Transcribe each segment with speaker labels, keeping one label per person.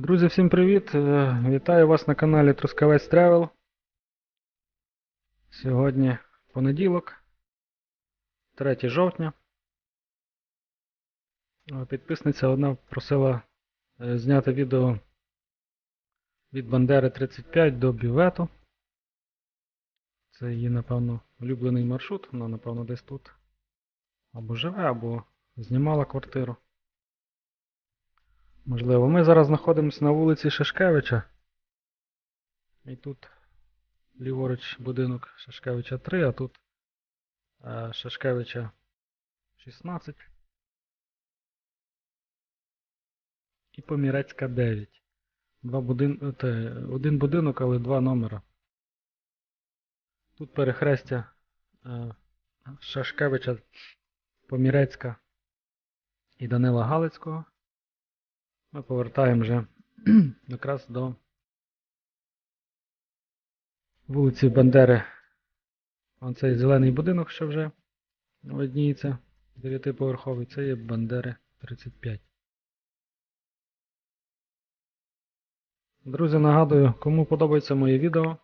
Speaker 1: Друзі, всім привіт! Е, Вітаю вас на каналі Трускавець Тревел. Сьогодні понеділок, 3 жовтня. Е, Підписниця одна просила е, зняти відео від Бандери 35 до Бювету. Це її, напевно, улюблений маршрут. Вона, напевно, десь тут або живе, або знімала квартиру. Можливо, ми зараз знаходимося на вулиці Шашкевича. І тут ліворуч будинок Шашкевича 3, а тут е, Шашкевича 16. І Помірецька 9. Два будин... те, один будинок, але два номера. Тут перехрестя е, Шашкевича Помірецька і Данила Галицького. Ми повертаємо вже якраз до вулиці Бандери. Вон цей зелений будинок, що вже видніється, дев'ятиповерховий, це є Бандери 35. Друзі, нагадую, кому подобається моє відео,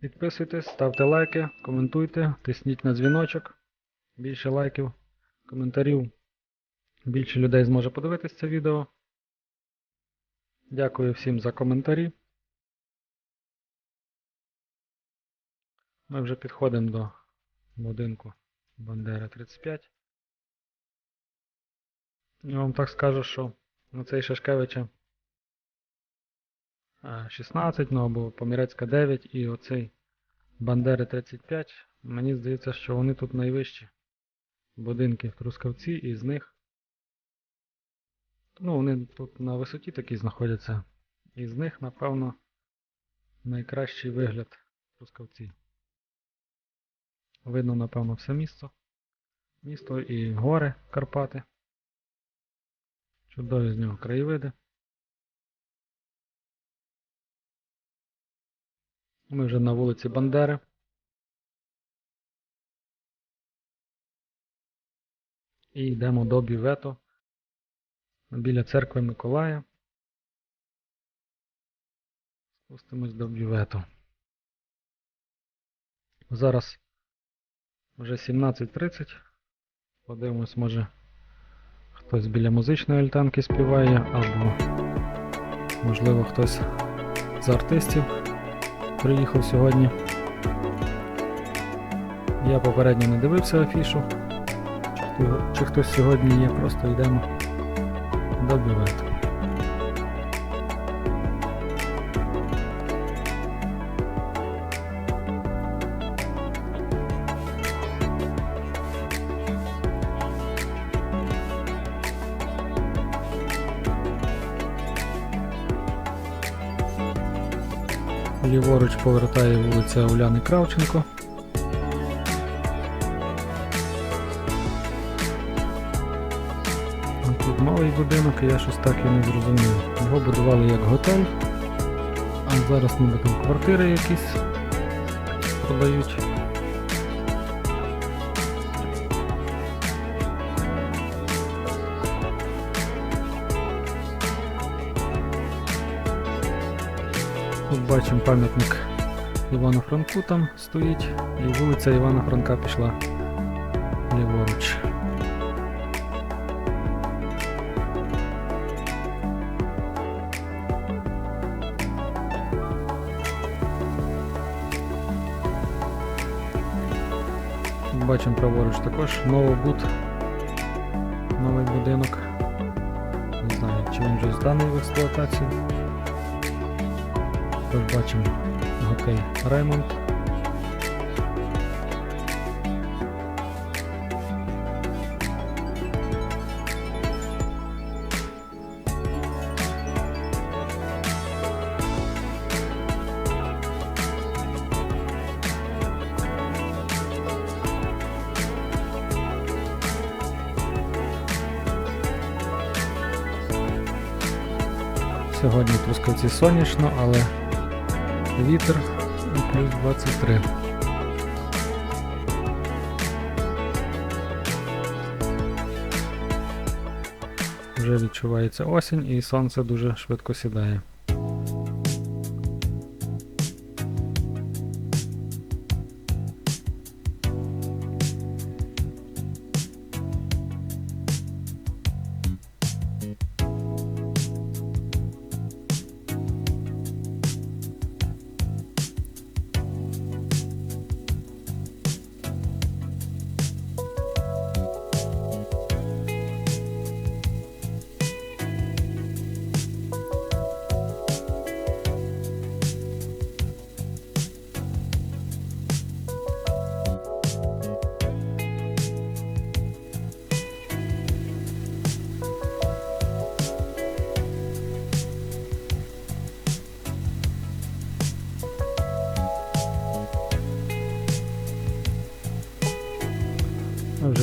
Speaker 1: підписуйтесь, ставте лайки, коментуйте, тисніть на дзвіночок. Більше лайків, коментарів. Більше людей зможе подивитися це відео. Дякую всім за коментарі. Ми вже підходимо до будинку Бандера 35. Я вам так скажу, що на цей Шашкевича е, 16, ну або Помірецька 9 і оцей Бандери 35. Мені здається, що вони тут найвищі будинки в Трускавці, і з них Ну, вони тут на висоті такі знаходяться. І з них, напевно, найкращий вигляд Трускавці. Видно, напевно, все місто. Місто і гори Карпати. Чудові з нього краєвиди. Ми вже на вулиці Бандери. І йдемо до бювету біля церкви Миколая. Спустимось до бювету. Зараз вже 17.30. Подивимось, може хтось біля музичної альтанки співає, або можливо хтось з артистів приїхав сьогодні. Я попередньо не дивився афішу. Чи хтось сьогодні є, просто йдемо до бювету. Ліворуч повертає вулиця Уляни Кравченко. Будинок, я щось так і не зрозумів. Його будували як готель, а зараз ніби там квартири якісь продають. Тут бачимо пам'ятник Івану Франку там стоїть, і вулиця Івана Франка пішла ліворуч. Бачимо праворуч також Новобуд. Новий будинок. Не знаю, чи він вже зданий в експлуатацію. Також бачимо готель Раймонд. Сьогодні в Трускавці сонячно, але вітер плюс 23. Вже вже відчувається осінь і сонце дуже швидко сідає.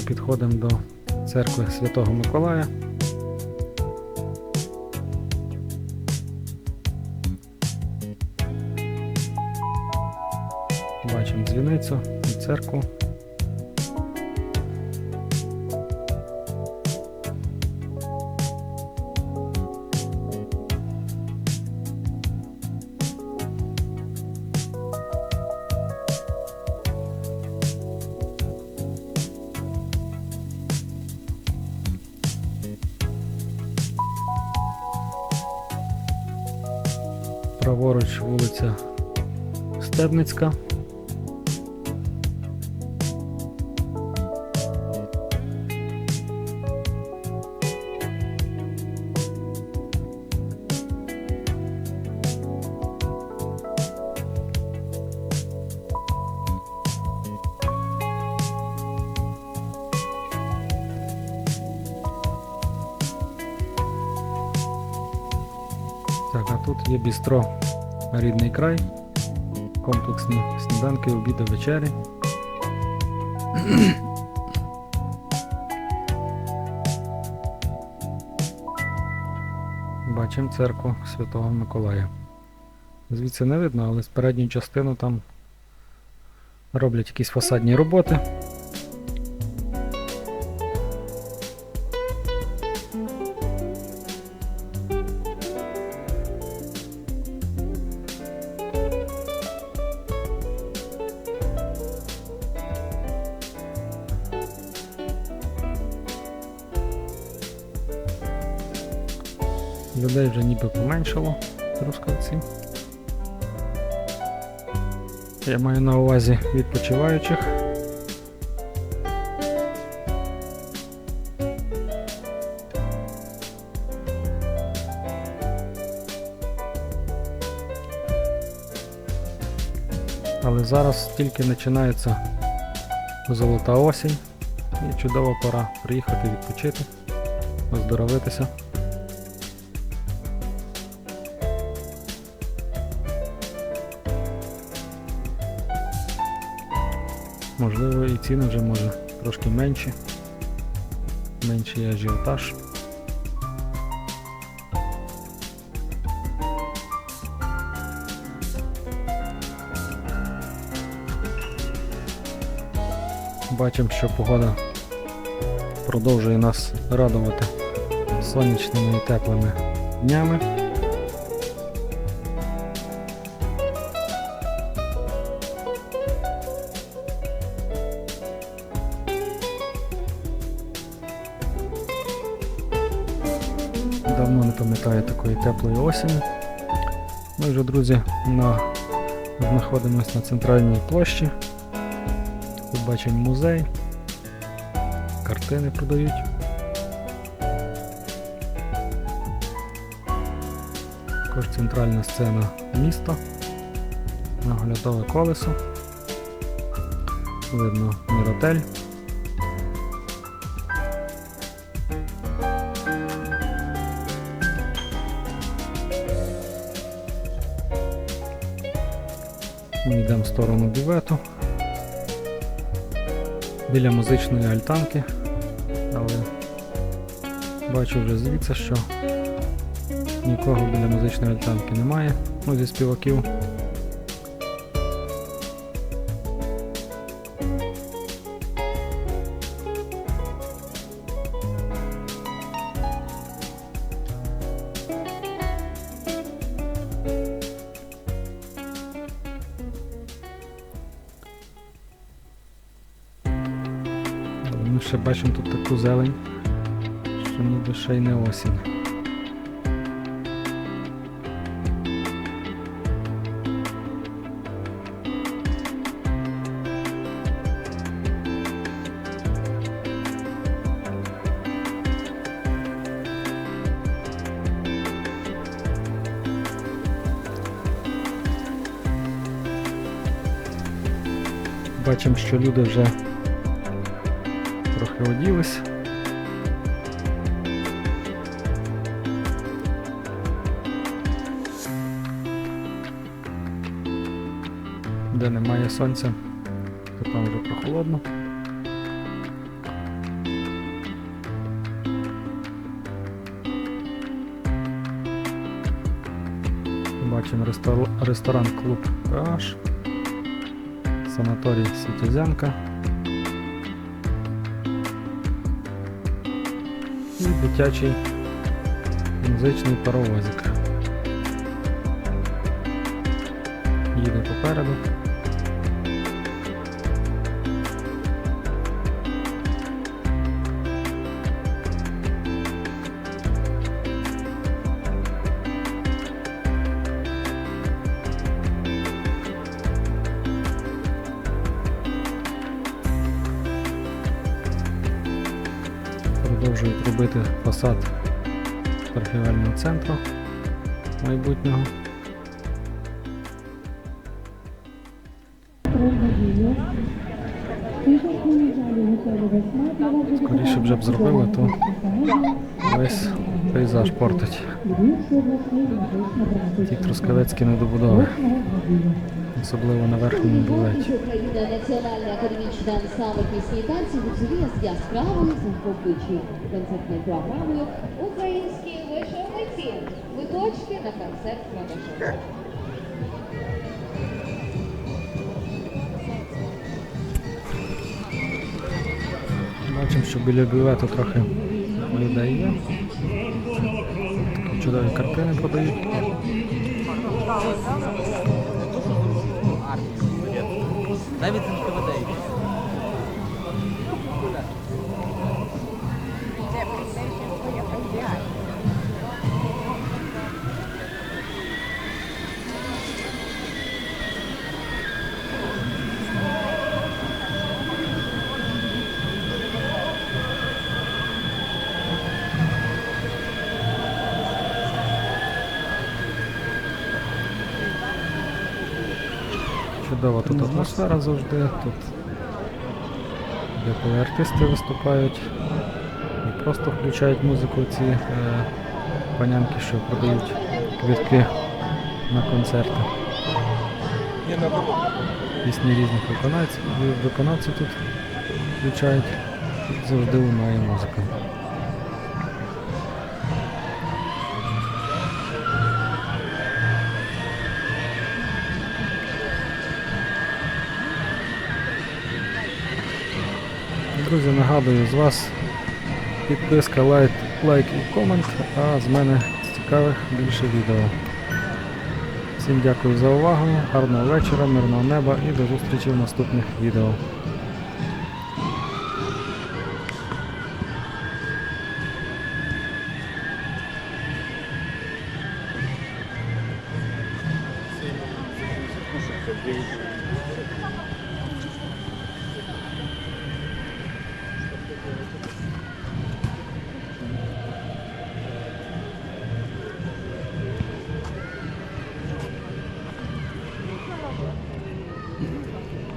Speaker 1: Підходимо до церкви Святого Миколая. Бачимо дзвіницю і церкву. Вулиця Стебницька. Так, а тут є бістро Рідний край, комплексні сніданки, обіди, вечері. Бачимо церкву Святого Миколая. Звідси не видно, але з передньої частини там роблять якісь фасадні роботи. Людей вже ніби поменшало в. Я маю на увазі відпочиваючих. Але зараз тільки починається золота осінь і чудова пора приїхати відпочити, оздоровитися. Можливо і ціни вже може трошки менші. Менший ажіотаж. Бачимо, що погода продовжує нас радувати сонячними і теплими днями. Давно не пам'ятаю такої теплої осені. Ми вже, друзі, на... знаходимося на центральній площі. Тут бачимо музей, картини продають. Також центральна сцена міста, наглядове колесо. Видно міротель. Ми йдемо в сторону бівету. Біля музичної альтанки, але бачу вже звідси, що нікого біля музичної альтанки немає, ну зі співаків. Ще бачимо тут таку зелень, що ніби ще й не осінь. Бачимо, що люди вже оділись. Де немає сонця, то там вже прохолодно. Бачимо ресторан-клуб PH, санаторій Світязянка дитячий музичний паровозик. Їде попереду. Продовжують робити фасад торгівельного центру майбутнього.
Speaker 2: Скоріше б вже б зробили, то
Speaker 1: Весь пейзаж портить. Ті трускавецькі недобудови, особливо на верхньому буветі.
Speaker 3: Україна Національний академічний ансамбль пісні і танців гуртує з яскравою захоплюючою концертною програмою Українські вишивниці. Квиточки на концерт продажу.
Speaker 1: Бачимо, що біля бювету трохи людей є. Чудові картини подають.
Speaker 4: Навіть
Speaker 1: Чудова тут атмосфера завжди. Тут деколи артисти виступають і просто включають музику ці е, панянки, що продають квітки на концерти. Пісні різних виконавців, виконавців тут включають. Тут завжди лунає музика. Друзі, нагадую, з вас підписка, лайк, лайк і комент, а з мене цікавих більше відео. Всім дякую за увагу, гарного вечора, мирного неба і до зустрічі в наступних відео.